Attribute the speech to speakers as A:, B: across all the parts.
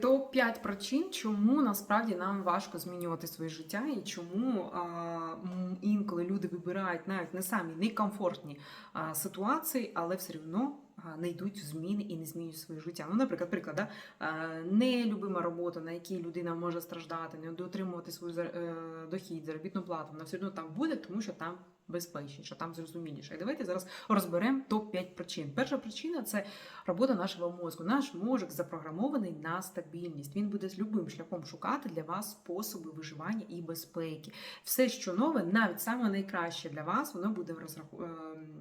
A: топ 5 причин, чому насправді нам важко змінювати своє життя, і чому а, інколи люди вибирають навіть не самі некомфортні а, ситуації, але все одно не йдуть в зміни і не змінюють своє життя. Ну, наприклад, приклад, да? нелюбима робота, на якій людина може страждати, не дотримувати свою е, дохід, заробітну плату, вона все одно там буде, тому що там безпечніше, там зрозуміліше. І давайте зараз розберемо топ-5 причин. Перша причина це робота нашого мозку. Наш мозок запрограмований на стабільність. Він буде з любим шляхом шукати для вас способи виживання і безпеки. Все, що нове, навіть саме найкраще для вас, воно буде розраху... е,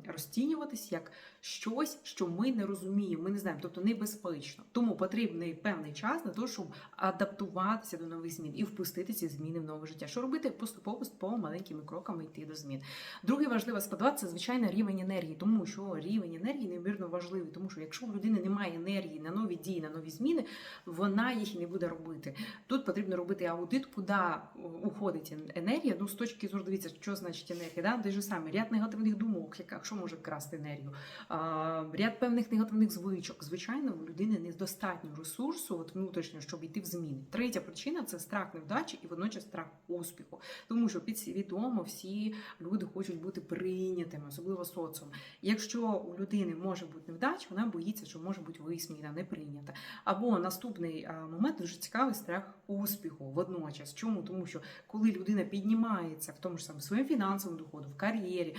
A: розцінюватись як щось, що ми не розуміємо, ми не знаємо, тобто небезпечно. Тому потрібний певний час на те, щоб адаптуватися до нових змін і впустити ці зміни в нове життя. Що робити? Поступово поступово маленькими кроками йти до змін. Другий важлива складова це звичайно рівень енергії, тому що рівень енергії неймовірно важливий, тому що якщо в людини немає енергії на нові дії, на нові зміни, вона їх не буде робити. Тут потрібно робити аудит, куди уходить енергія. Ну з точки зору дивіться, що значить енергія. Да? Той же самий ряд негативних думок, яка що може вкрасти енергію, ряд певних негативних звичок. Звичайно, у людини недостатньо ресурсу, от внутрішнього, щоб йти в зміни. Третя причина це страх невдачі і водночас страх успіху, тому що підсвідомо всі люди хочуть бути прийнятими, особливо соціум. Якщо у людини може бути невдача, вона боїться, що може бути висміяна, не прийнята. Або наступний момент дуже цікавий страх успіху водночас. Чому? Тому що коли людина піднімається в тому ж самому своєму фінансовому доходу, в кар'єрі,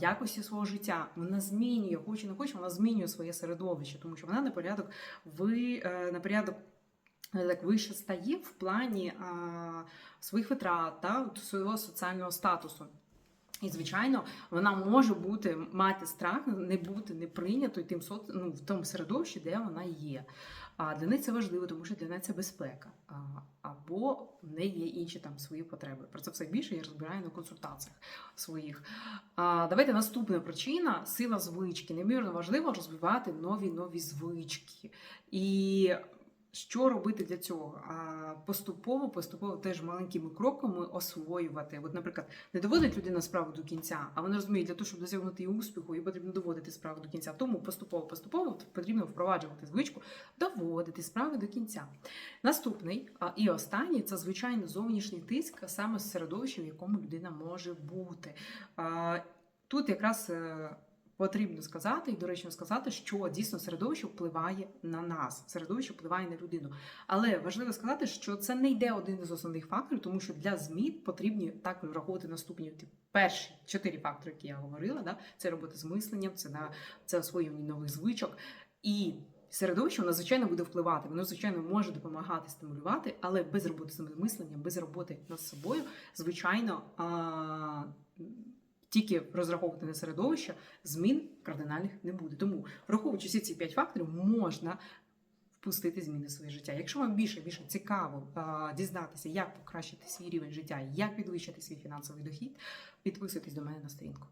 A: якості свого життя, вона змінює, хоче не хоче, вона змінює своє середовище, тому що вона на порядок ви е, на порядок. е, Так вище стає в плані а, своїх витрат та свого соціального статусу. І, звичайно, вона може бути мати страх, не бути не прийнятою тим ну, в тому середовищі, де вона є. А для неї це важливо, тому що для неї це безпека. Або в неї є інші там свої потреби. Про це все більше я розбираю на консультаціях своїх. А, давайте наступна причина сила звички. Немірно важливо розвивати нові нові звички. І що робити для цього? А поступово, поступово теж маленькими кроками освоювати. От, наприклад, не доводить людина справу до кінця, а вона розуміє, для того, щоб досягнути її успіху, їй потрібно доводити справу до кінця. Тому поступово, поступово потрібно впроваджувати звичку, доводити справи до кінця. Наступний і останній це звичайно зовнішній тиск, саме з середовища, в якому людина може бути. Тут якраз. Потрібно сказати і доречно сказати, що дійсно середовище впливає на нас, середовище впливає на людину. Але важливо сказати, що це не йде один із основних факторів, тому що для змін потрібні також враховувати наступні ті перші чотири фактори, які я говорила. Да? Це робота з мисленням, це на це освоювання нових звичок. І середовище воно, звичайно, буде впливати. Воно, звичайно, може допомагати стимулювати, але без роботи з мисленням, без роботи над собою, звичайно. Тільки розраховувати на середовище, змін кардинальних не буде. Тому, враховуючи всі ці п'ять факторів, можна впустити зміни в своє життя. Якщо вам більше більше цікаво а, дізнатися, як покращити свій рівень життя, як підвищити свій фінансовий дохід, підписуйтесь до мене на сторінку.